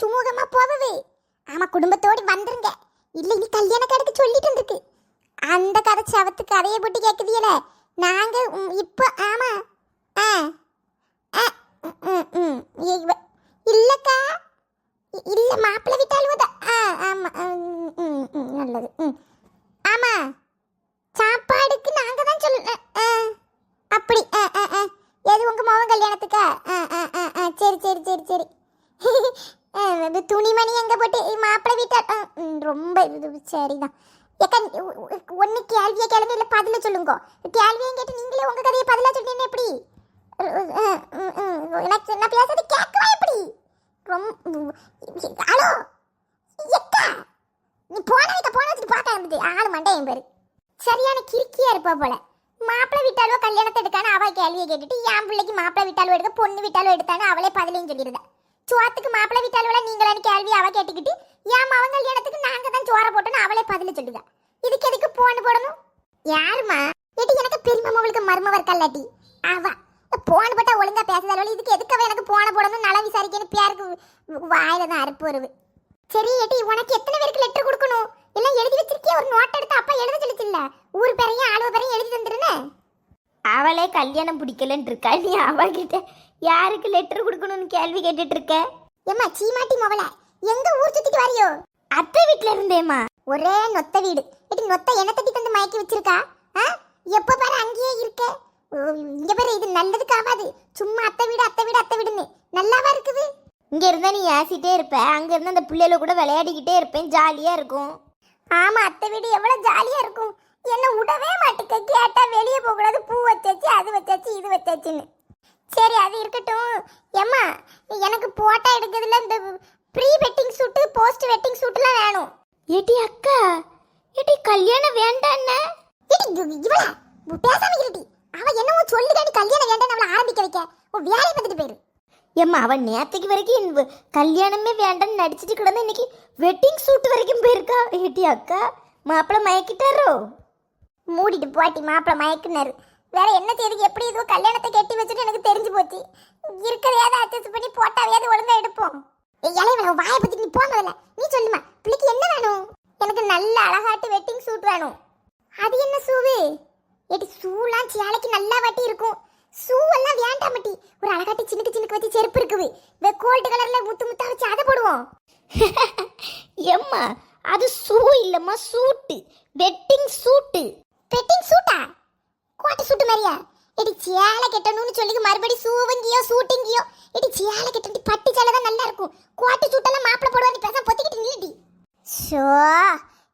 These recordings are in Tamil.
சுமூகமா போவவே. ஆமா குடும்பத்தோடு வந்துருங்க. இல்ல நீ கல்யாண கடைக்கு சொல்லிட்டு இருக்கு அந்த கதை சவத்து கதையை போட்டு கேக்குதியல நாங்க இப்போ ஆமா. ஆ. ஆ, இல்லக்கா. இல்ல மாப்பிள்ளை விட்டாலும் ஆ ஆமா. நல்லது. ம் ஆமா. சாப்பாடுக்கு நாங்க தான் சொல்ல ஆ, அப்படி ஆ ஆ எது உங்க மகன் கல்யாணத்துக்கா? ஆ ஆ ஆ ஆ சரி சரி சரி சரி. ஆ, துணிமணி எங்கே போட்டு மாப்பிள்ளை வீட்டா? ரொம்ப இது சரிதான். ஏக்கா ஒன்று கேள்வியை கேளுங்க இல்லை பதில சொல்லுங்க. கேள்வியும் கேட்டு நீங்களே உங்கள் கதையை பதிலாக சொன்னீங்கன்னா எப்படி? ம், ம், எனக்கு நான் பேசுறது கேட்கவா எப்படி? ரொம்ப ஹலோ எக்கா நீ போன வைக்க போன வச்சுட்டு பார்க்க இருந்தது ஆளு மண்டையும் பேர். சரியான கிறுக்கியா இருப்பா போல. மாப்பிள்ளை விட்டாலோ கல்யாணத்தை எடுக்கான்னு அவள் கேள்வியை கேட்டுட்டு என் பிள்ளைக்கு மாப்பிள்ளை விட்டாலோ எடுக்க பொண்ணு விட்டாலோ எடுத்தான்னு அவளே பதிலையும் சொல்லியிருந்தேன் சோத்துக்கு மாப்பிள்ளை விட்டாலோ நீங்களான்னு கேள்வி அவ கேட்டுக்கிட்டு என் மவன் கல்யாணத்துக்கு நாங்க தான் சோற போட்டோன்னு அவளே பதில் சொல்லுங்க இதுக்கு எதுக்கு போன் போடணும்? யாருமா ஏட்டி எனக்கு பெரியம்மா மவளுக்கு மருமவர் இருக்கல்லாட்டி அவ? போன் போட்டா ஒழுங்கா பேசுதாலும் இதுக்கு எதுக்கு அவ எனக்கு போன போடணும் நல்லா விசாரிக்கன்னு பேருக்கு வாயில தான் அறுப்பு வருது. சரி ஏட்டி உனக்கு எத்தனை பேருக்கு லெட்டர் கொடுக்கணும்? எல்லாம் எழுதி வச்சிருக்கே ஒரு நோட் எடுத்து அப்பா எழுத சொல்லிச்சுல்ல? ஊர் பேரையும் ஆளுவ பேரையும் எழுதி தந்துருன்னு? அவளே கல்யாணம் பிடிக்கலன்னு இருக்கா நீ அவகிட்ட யாருக்கு லெட்டர் கொடுக்கணும்னு கேள்வி கேட்டுட்டு இருக்க ஏம்மா சீமாட்டி மொவல எங்க ஊர் சுத்திட்டு வரியோ? அத்தை வீட்ல இருந்தேம்மா. ஒரே நொத்த வீடு. ஏட்டி நொத்த என்ன தட்டி தந்து மயக்கி வச்சிருக்கா? ஆ? எப்ப பாரு அங்கேயே இருக்க. இங்க பாரு இது நல்லதுக்கு ஆகாது சும்மா அத்தை வீடு அத்தை வீடு அத்தை வீடுன்னு. நல்லாவா இருக்குது? இங்க இருந்தா நீ ஏசிட்டே இருப்ப. அங்க இருந்து அந்த பிள்ளைல கூட விளையாடிக்கிட்டே இருப்பேன். ஜாலியா இருக்கும். ஆமா அத்தை வீடு எவ்வளவு ஜாலியா இருக்கும். என்ன விடவே மாட்டுக்க. கேட்டா வெளியே போக கூடாது பூ வச்சாச்சு அது வச்சாச்சு இது வச்சாச்சுன்னு. சரி அது இருக்கட்டும். ஏம்மா எனக்கு போட்டோ எடுக்கிறதுல இந்த pre wedding shoot post wedding ஷூட்லாம் வேணும். ஏடி அக்கா ஏடி கல்யாணம் வேண்டாண்ண ஏடி, இவ- இவளா? பேசாம இருடி. அவ என்னவோ சொல்லுதாடி கல்யாணம் வேண்டாம் அவளை ஆரம்பிக்க வைக்க. உன் வேலையை பார்த்துட்டு போயிரு. ஏம்மா அவன் நேத்துக்கு வரைக்கும் கல்யாணமே வேண்டாம்னு நடிச்சிட்டு கிடந்தா இன்னைக்கு வெட்டிங் சூட் வரைக்கும் போயிருக்கா? ஏடி அக்கா மாப்பிள்ளை மயக்கிட்டாரோ? மூடிட்டு போட்டி மாப்பிள்ள மயக்குனாரு. வேற என்ன செய்யுது எப்படி ஏதோ கல்யாணத்தை கட்டி வச்சுட்டு எனக்கு தெரிஞ்சு போச்சு. இருக்கிறதையாவது அட்ஜஸ்ட் பண்ணி போட்டாவையாவது ஒழுங்கா எடுப்போம். ஏய், வாயை பத்தி நீ போனதில்ல நீ சொல்லுமா பிள்ளைக்கு என்ன வேணும்? எனக்கு நல்ல அழகாட்டு வெட்டிங் சூட் வேணும். அது என்ன சூவு? எடி ஷூலாம் சேலைக்கு நல்லா வாட்டி இருக்கும். சூவெல்லாம் வேண்டாம் மட்டி. ஒரு அழகாட்டி சின்னக்கு சின்னக்கு வச்சு செருப்பு இருக்குது. கோல்டு கலர்ல முத்து முத்தா வச்சு அதை போடுவோம். எம்மா அது ஷூ இல்லம்மா சூட்டு. வெட்டிங் சூட்டு வெட்டிங் சூட்டா கோட்டை சூட்டு மாதிரியா? எடி சேலை கட்டணும்னு சொல்லி மறுபடி சூவங்கியோ சூட்டிங்கியோ. எடி சேலை கட்டி பட்டு சேலை தான் நல்லா இருக்கும். கோட்டை சூட்டெல்லாம் மாப்பிள போடுவாங்க பேச பொத்திக்கிட்டு நீடி ஷோ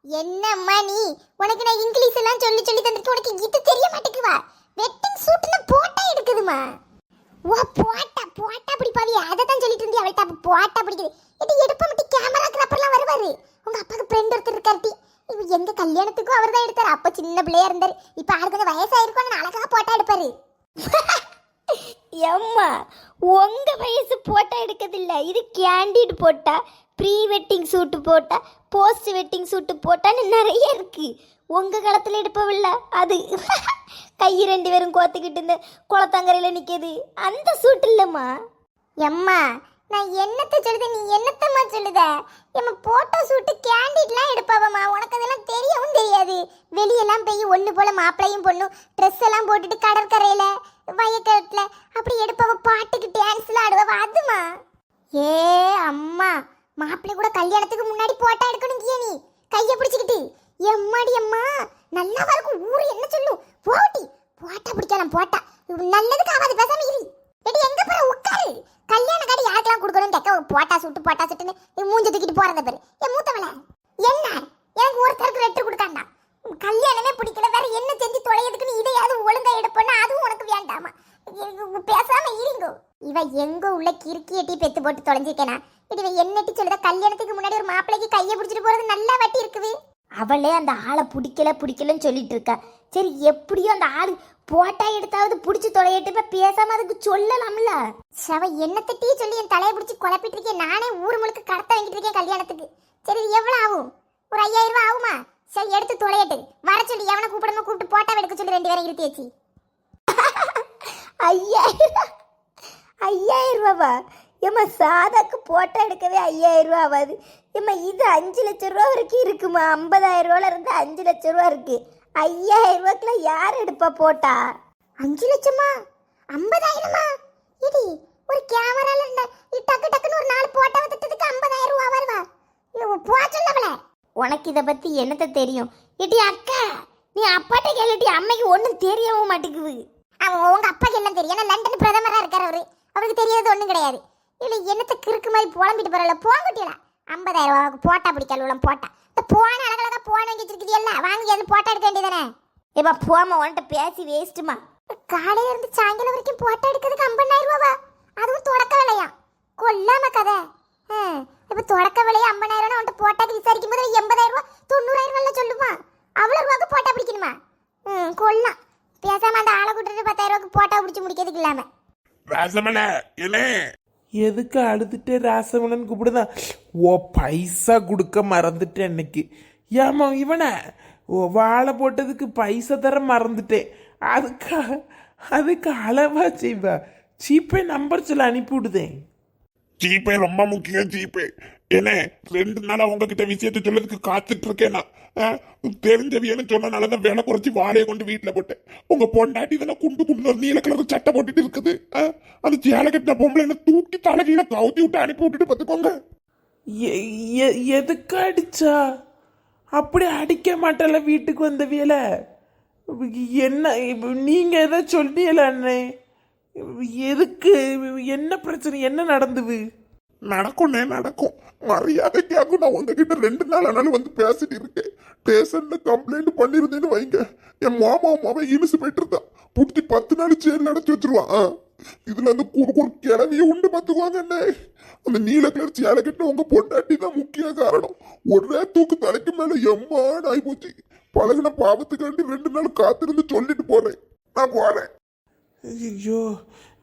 என்னம்மா நீ? உனக்கு நான் இங்கிலீஷ் எல்லாம் சொல்லி சொல்லி தந்துட்டு உனக்கு இது தெரிய மாட்டேங்குவா வெட்டிங் சூட்னா போட்டா எடுக்குதுமா? ஓ போட்டா போட்டா பிடிப்பாவி அதை தான் சொல்லிட்டு இருந்தே அவள்கிட்ட. போட்டா பிடிக்குது. இது எடுப்ப மட்டும் கேமரா கிராப்பர்லாம் வருவாரு. உங்க அப்பாவுக்கு ஃப்ரெண்ட் ஒருத்தர் இருக்காருட்டி இவ எங்க கல்யாணத்துக்கும் அவர் தான் எடுத்தாரு. அப்ப சின்ன பிள்ளையா இருந்தாரு. இப்ப யாருக்கு கொஞ்சம் வயசாயிருக்கும் அழகா போட்டா எடுப்பாரு. ஏம்மா உங்க வயசு போட்டா எடுக்கிறதில்ல. இது கேண்டிட் போட்டா ப்ரீ வெட்டிங் சூட்டு போட்டா போஸ்ட் வெட்டிங் சூட்டு போட்டான்னு நிறைய இருக்கு. உங்க காலத்துல எடுப்பவில்ல? அது கை ரெண்டு பேரும் கோத்துக்கிட்டு இந்த குளத்தங்கரையில நிக்குது. அந்த சூட் இல்லம்மா. எம்மா நான் என்னத்த சொல்லுது? நீ என்னத்தம்மா சொல்லுத? எம்ம போட்டோ ஷூட்டு கேண்டிட்லாம் எடுப்பாவம்மா உனக்கு அதெல்லாம் தெரியவும் தெரியாது வெளியெல்லாம் போய் ஒன்று போல மாப்பிளையும் பொண்ணும் ட்ரெஸ் எல்லாம் போட்டுட்டு கடற்கரையில வயக்காட்டுல அப்படி எடுப்பவ பாட்டுக்கு டான்ஸ்லாம் ஆடுவா. அதுமா ஏ அம்மா. மாப்பிள்ளை கூட கல்யாணத்துக்கு முன்னாடி போட்டா எடுக்கணும் நீ. கையை பிடிச்சிக்கிட்டு. எம்மாடி அம்மா. நல்லா இருக்கும் ஊரு என்ன சொல்லும்? போட்டி போட்டா பிடிக்கலாம் போட்டா. நல்லதுக்கு ஆகாது பேசாம இரு. எடி எங்க போற? உட்காரு. கல்யாண கார்டு யாருக்கெல்லாம் கொடுக்கணும்? கேட்க போட்டா சுட்டு போட்டா சுட்டுன்னு. நீ மூஞ்ச தூக்கிட்டு போறத பேரு என் மூத்தவள என்ன எனக்கு ஒருத்தருக்கு லெட்டர் கொடுக்காண்டா கல்யாணமே பிடிக்கல வேற என்ன செஞ்சு தொலையதுக்குன்னு இதையாவது ஒழுங்கா எடுப்போன்னா அதுவும் உனக்கு வேண்டாமா எனக்கு பேசாம இருங்கோ இவ எங்க உள்ள கிறுக்கி எட்டி பெத்து போட்டு தொலைஞ்சிருக்கேனா? இவ என்னட்டி சொல்லுதா? கல்யாணத்துக்கு முன்னாடி ஒரு மாப்பிள்ளைக்கு கையை பிடிச்சிட்டு போறது நல்லா வட்டி இருக்குது. அவளே அந்த ஆளை பிடிக்கல பிடிக்கலன்னு சொல்லிட்டு இருக்கா. சரி எப்படியோ அந்த ஆள் போட்டா எடுத்தாவது பிடிச்சி தொலையிட்டு இப்ப பேசாம அதுக்கு சொல்லலாம்ல. சவ என்னத்தட்டி சொல்லி என் தலையை பிடிச்சி குழப்பிட்டு இருக்கேன் நானே ஊர் முழுக்க கடத்த வாங்கிட்டு இருக்கேன் கல்யாணத்துக்கு. சரி எவ்வளவு ஆகும்? ஒரு ஐயாயிரம் ரூபாய் ஆகுமா? சரி எடுத்து தொலையட்டு. வர சொல்லி எவனை கூப்பிடணும் கூப்பிட்டு போட்டா எடுக்க சொல்லி ரெண்டு பேரும் இருத்தியாச்சு ஐயாயிரம் ஐயாயிரம் ரூபாவா? ஏம்மா சாதாக்கு போட்டோ எடுக்கவே ஐயாயிரம் ரூபா ஆகாது ஏம்மா இது அஞ்சு லட்ச ரூபா வரைக்கும் இருக்குமா? ஐம்பதாயிரம் ரூபால இருந்து அஞ்சு லட்ச ரூபா இருக்கு. ஐயாயிரம் ரூபாய்க்குலாம் யார் எடுப்பா போட்டா? அஞ்சு லட்சமா? ஐம்பதாயிரமா? இது ஒரு கேமரால இருந்த டக்கு டக்குன்னு ஒரு நாலு போட்டோ எடுத்ததுக்கு ஐம்பதாயிரம் ரூபா வருவா. இவ உனக்கு இதை பத்தி என்னத்த தெரியும்? இடி அக்கா நீ அப்பாட்ட கேளுட்டி அம்மைக்கு ஒன்றும் தெரியவும் மாட்டேங்குது. அவன் உங்க அப்பாக்கு என்ன தெரியும்? ஏன்னா லண்டன் பிரதமராக இருக்கார் அவரு. அவருக்கு தெரியாது ஒன்றும் கிடையாது. இல்ல என்னத்த கிறுக்கு மாதிரி புலம்பிட்டு போறல போங்கட்டியல. ஐம்பதாயிரம் ரூபாய்க்கு போட்டா பிடிக்கல உள்ள போட்டா. இந்த போன அழகழகா போன வாங்கி வச்சிருக்கீங்கல்ல வாங்கி அது போட்டோ எடுக்க வேண்டியதானே ஏப்பா போமா உன்கிட்ட பேசி வேஸ்ட்டுமா காலையில இருந்து சாயங்காலம் வரைக்கும் போட்டோ எடுக்கிறதுக்கு ஐம்பதாயிரம் ரூபாவா அதுவும் தொடக்க விலையா? கொல்லாம கதை. ஆ, இப்ப தொடக்க விலையா ஐம்பதாயிரம் ரூபா உன்ட்ட போட்டாக்கு விசாரிக்கும் போது எண்பதாயிரம் ரூபா தொண்ணூறாயிரம் ரூபாய் சொல்லுமா? அவ்வளவு ரூபாய்க்கு போட்டா பிடிக்கணுமா? ம் கொல்லாம். பேசாம அந்த ஆளை கூட்டிட்டு பத்தாயிரம் ரூபாய்க்கு போட்டா பிடிச்சி முடிக்கிறதுக்கு இல்லாம. எதுக்கு அழுதுட்டே ராசவனன் கூப்பிடுதான் ஓ பைசா கொடுக்க மறந்துட்டேன் இன்னைக்கு. ஏமா இவனை? ஓ வாழை போட்டதுக்கு பைசா தர மறந்துட்டேன். அதுக்காக அதுக்கு அளவா செய்வா. ஜிபே நம்பர் சொல்ல அனுப்பி விடுதேன் ஜிபே ரொம்ப முக்கியம் ஜிபே. என்ன ரெண்டு நாளா உங்ககிட்ட விஷயத்த சொல்லதுக்கு காத்துட்டு இருக்கேன் நான் ஆ, தெரிஞ்சவியன்னு சொன்னனாலதான் வேலை குறைச்சி வாழையை கொண்டு வீட்டுல போட்டேன். உங்க பொண்டாட்டி இதெல்லாம் குண்டு குண்டு நீல கலர் சட்டை போட்டுட்டு இருக்குது. ஆ, அந்த சேலை கட்டின பொம்பளை என்ன தூக்கி தலைகீழ கவுத்தி விட்டு அனுப்பி விட்டுட்டு பார்த்துக்கோங்க. எ- எ- எதுக்கு அடிச்சா? அப்படி அடிக்க மாட்டல வீட்டுக்கு வந்தவியல என்ன நீங்க எதை சொல்லியல அண்ணே. எதுக்கு என்ன பிரச்சனை என்ன நடந்துது? நடக்கும்னே நடக்கும். மரியாதைக்காக நான் உங்ககிட்ட ரெண்டு நாள் ஆனாலும் வந்து பேசிட்டு இருக்கேன். ஸ்டேஷன்ல கம்ப்ளைண்ட் பண்ணியிருந்தேன்னு வைங்க. என் மாமா மாவன் இனிசு போயிட்டு இருந்தான் புடிச்சு பத்து நாள் ஜெயில அடைச்சு வச்சிருவான். இதுல அந்த குறு குறு கிளவிய உண்டு பார்த்துக்குவாங்க என்ன அந்த நீல கலர் சேலை கட்டின உங்க பொண்டாட்டி தான் முக்கிய காரணம். ஒரே தூக்கு தலைக்கு மேல எம்மான் ஆகி போச்சு பழகின பாவத்துக்காண்டி ரெண்டு நாள் காத்திருந்து சொல்லிட்டு போறேன். நான் போறேன். ஐயோ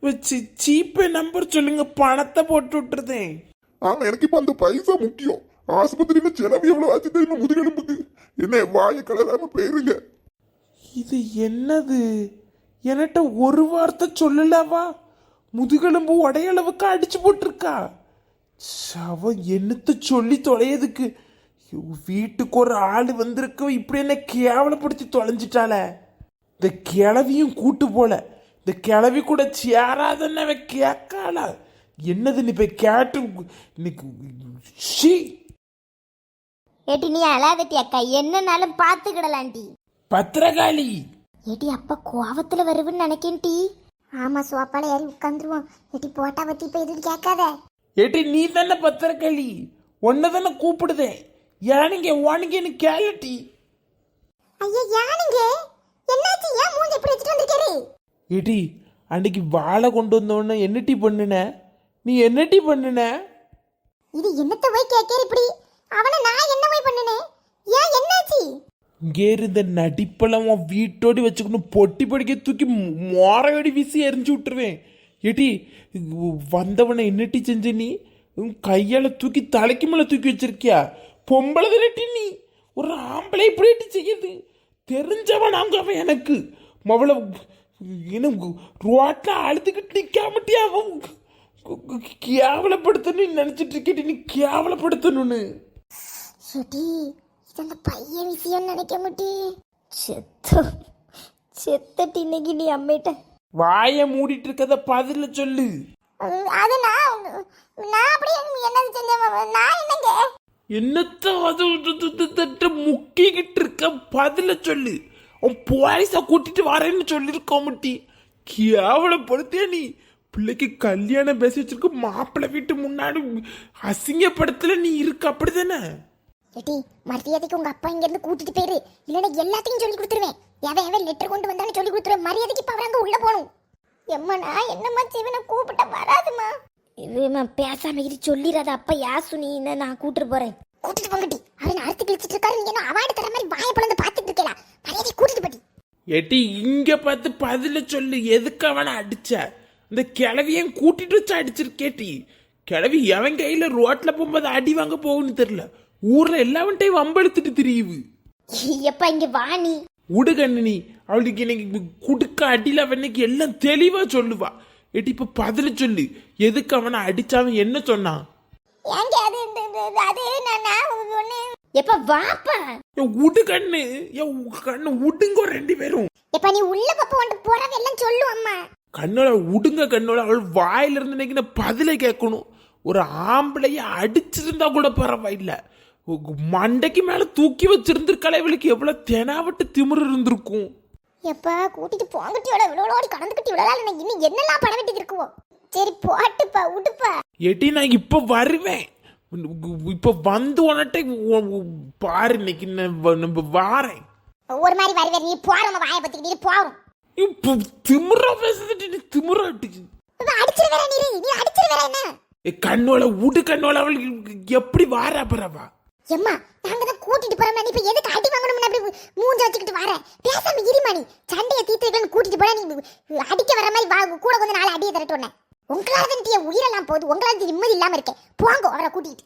சீப்பே நம்பர் சொல்லுங்க பணத்தை போட்டு விட்டுருதேன். ஆமா எனக்கு இப்ப அந்த பைசா முக்கியம். ஆஸ்பத்திரியில செலவு எவ்வளவு ஆச்சு தெரியுமா முதுகெலும்புக்கு? என்ன வாயை கலராம போயிருங்க. இது என்னது? என்கிட்ட ஒரு வார்த்தை சொல்லலவா? முதுகெலும்பு உடையளவுக்கு அடிச்சு போட்டிருக்கா? சவ என்னத்த சொல்லி தொலையதுக்கு? வீட்டுக்கு ஒரு ஆள் வந்திருக்க இப்படி என்ன கேவலப்படுத்தி தொலைஞ்சிட்டாளே. இந்த கிளவியும் கூட்டு போல. இந்த கிளவி கூட சேராதன்னு அவ கேட்காளா? என்னது நீ போய் கேட்டு இன்னைக்கு ஷீ. ஏட்டி நீ அழாதட்டி அக்கா என்னன்னாலும் பார்த்துக்கிடலாண்டி. பத்திரகாளி. ஏட்டி அப்பா கோவத்துல வருவுன்னு நினைக்கேன் டி. ஆமா சோப்பால ஏறி உட்காந்துருவோம். எட்டி போட்டா பத்தி இப்ப எதுவும் கேட்காத. ஏட்டி நீ தானே பத்திரக்காளி உன்னை தானே கூப்பிடுதேன் யானுங்க வானுங்கன்னு கேளட்டி ஐயா யானுங்க? என்னாச்சு? ஏன் மூஞ்சி இப்படி வச்சுட்டு வந்திருக்காரு ஏட்டி அன்னைக்கு வாழை கொண்டு வந்தோடனே என்னட்டி பண்ணுன? நீ என்னட்டி பண்ணுன? இது என்னத்த போய் கேட்கற இப்படி? அவனை நான் என்ன போய் பண்ணினேன் ஏன் என்னாச்சு? இங்கே இருந்த நடிப்பெல்லாம் உன் வீட்டோடி வச்சுக்கணும் பொட்டி படிக்க தூக்கி மோரையோடி வீசி எரிஞ்சு விட்டுருவேன். ஏட்டி வந்தவனை என்னட்டி செஞ்ச நீ? உன் கையால தூக்கி தலைக்கு மேல தூக்கி வச்சிருக்கியா? பொம்பளை திரட்டி நீ? ஒரு ஆம்பளை இப்படி செய்யுது? தெரிஞ்சவன் அங்க அவன் எனக்கு. மவளை என்ன ரோட்ல அழுதுகிட்டு நிக்காமட்டியா அவன் கேவலப்படுத்தணும்னு நினைச்சிட்டு இருக்கேன் நீ கேவலப்படுத்தணும்னு. ஏடி இது அந்த பையன் விஷயம் நினைக்க மாட்டே? செத்த செத்தட்டி இன்னைக்கு நீ அம்மிட்ட. வாயை மூடிட்டு இருக்கத பதில சொல்லு. அது நான் நான் அப்படியே என்னது செஞ்ச நான் என்னங்க? என்னத்த அது முக்கிக்கிட்டு இருக்க பதில சொல்லு. அவன் போலீஸ கூட்டிட்டு வரேன்னு சொல்லிருக்க முட்டி. கேவலப்படுத்திய நீ. பிள்ளைக்கு கல்யாணம் பேசி வச்சிருக்க மாப்பிள்ளை வீட்டு முன்னாடி அசிங்கப்படுத்தல நீ இருக்க அப்படிதானே? ஏடி மரியாதைக்கு உங்க அப்பா இங்க இருந்து கூட்டிட்டு போயிரு? இல்லைன்னா எல்லாத்தையும் சொல்லி கொடுத்துருவேன். எவன் எவன் லெட்டர் கொண்டு வந்தாலும் சொல்லி கொடுத்துருவேன். மரியாதைக்கு இப்ப அவர் அங்க உள்ள போகணும். எம்மா நான் என்னம்மா சிவனை கூப்பிட்ட வராதுமா இதுமா பேசாம இரு சொல்லிடாத அப்பா யாசு நீ நான் கூட்டிட்டு போறேன். கூட்டிட்டு போங்கட்டி. அவன் அறுத்து கிழிச்சிட்டு இருக்காரு? நீங்க என்ன அவார்டு தர மாதிரி வாயை பிளந்து பாத்துட்டு இருக்கல மரியாதை கூட்டிட்டு போட்டி ஏட்டி இங்க பார்த்து பதில சொல்லு எதுக்கு அவனை அடிச்ச இந்த கிழவியன் கூட்டிட்டு வச்சு அடிச்சிருக்கேட்டி கிழவி எவன் கையில ரோட்ல போகும்போது அடி வாங்க போகும்னு தெரியல ஊர்ல எல்லாவன்ட்டையும் வம்பெடுத்துட்டு திரியுது எப்பா இங்க வா நீ உடுகண்ணி அவளுக்கு இன்னைக்கு குடுக்க அடியில அவனுக்கு எல்லாம் தெளிவா சொல்லுவா எட்டி இப்ப பதில சொல்லு எதுக்கு அவனை அடிச்சாவன் என்ன சொன்னான் ஏங்க அது அது நான் நான் எப்ப வாப்பா. என் உடு கண்ணு என் கண்ணு உடுங்கோ ரெண்டு பேரும். எப்ப நீ உள்ள பப்ப வந்து போறவ எல்லாம் சொல்லு அம்மா. கண்ணோட உடுங்க கண்ணோட அவள் வாயில இருந்து இன்னைக்கு பதில கேட்கணும். ஒரு ஆம்பளைய அடிச்சிருந்தா கூட பரவாயில்ல. மண்டைக்கு மேல தூக்கி வச்சிருந்திருக்காளே இவளுக்கு எவ்வளவு தெனாவட்டு திமிரு இருந்திருக்கும். எப்ப கூட்டிட்டு போங்கட்டியோட விழோடி கடந்துக்கிட்டு விழலால இன்னும் என்னெல்லாம் பண்ண வேண்டியது இருக்குவோ? சரி போட்டுப்பா விடுப்பா எட்டி நான் இப்ப வருவேன். இப்ப வந்து உனட்டை பாரு இன்னைக்கு நம்ம வாரேன். ஒரு மாதிரி வருவே நீ போறவங்க வாயை பத்திக்கிட்டு போறோம். இப்போ திமிரா பேசுதுட்டு நீ திமிரா அடிச்சு. அடிச்சிரு வேற நீ நீ அடிச்சிரு வேற என்ன? ஏ, கண்ணோல உடு கண்ணோல அவள் எப்படி வாரா பரவா எம்மா நாங்க தான் கூட்டிட்டு போறோம் நீ இப்ப எதுக்கு அடி வாங்கணும்னு அப்படி மூஞ்ச வச்சுக்கிட்டு வர? பேசாம இருமா நீ சண்டையை தீர்த்துக்கன்னு கூட்டிட்டு போனா நீ அடிக்க வர மாதிரி வா கூட கொஞ்சம் நாள் அடியை தரட்டு உன்னை உங்களால தான் உயிரெல்லாம் போகுது. உங்களால நிம்மதி இல்லாம இருக்கேன். போங்க அவரை கூட்டிட்டு.